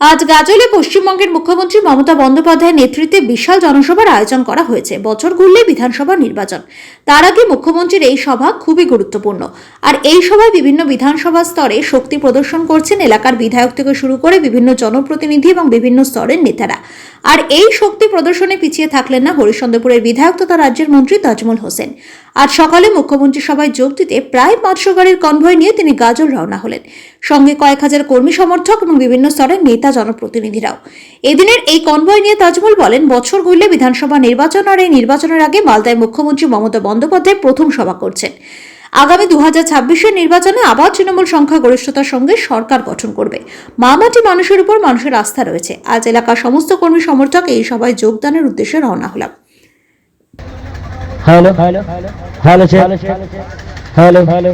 আজ গাজলে পশ্চিমবঙ্গের মুখ্যমন্ত্রী মমতা বন্দ্যোপাধ্যায়ের নেতৃত্বে বিশাল জনসভার আয়োজন করা হয়েছে, বছর ঘুরলে বিধানসভা নির্বাচন। তার আগে মুখ্যমন্ত্রীর এই সভা খুবই গুরুত্বপূর্ণ। আর এই সভায় বিভিন্ন বিধানসভা স্তরে শক্তি প্রদর্শন করছেন এলাকার বিধায়ক থেকে শুরু করে বিভিন্ন জনপ্রতিনিধি এবং বিভিন্ন স্তরের নেতারা। আর এই শক্তি প্রদর্শনে পিছিয়ে থাকলেন না হরিশ্চন্দ্রপুরের বিধায়ক তথা রাজ্যের মন্ত্রী তাজমুল হোসেন। আজ সকালে মুখ্যমন্ত্রী সভায় যোগ দিতে প্রায় পাঁচশো গাড়ির কনভয় নিয়ে তিনি গাজল রওনা হলেন। সঙ্গে কয়েক হাজার কর্মী সমর্থক এবং বিভিন্ন স্তরের নেতা জনপ্রতিনিধিরাও। এদিনের এই কনভয় নিয়ে তাজমুল বলেন বছর ঘুরলে বিধানসভা নির্বাচন আর এই নির্বাচনের আগে মালদায় মুখ্যমন্ত্রী মমতা বন্দ্যোপাধ্যায় প্রথম সভা করছেন। আগামী দু হাজার ছাব্বিশের নির্বাচনে আবার তৃণমূল সংখ্যাগরিষ্ঠতার সঙ্গে সরকার গঠন করবে। মামাটি মানুষের উপর মানুষের আস্থা রয়েছে। আজ এলাকার সমস্ত কর্মী সমর্থক এই সভায় যোগদানের উদ্দেশ্যে রওনা হলাম। হ্যালো। হ্যালো। Hello hello.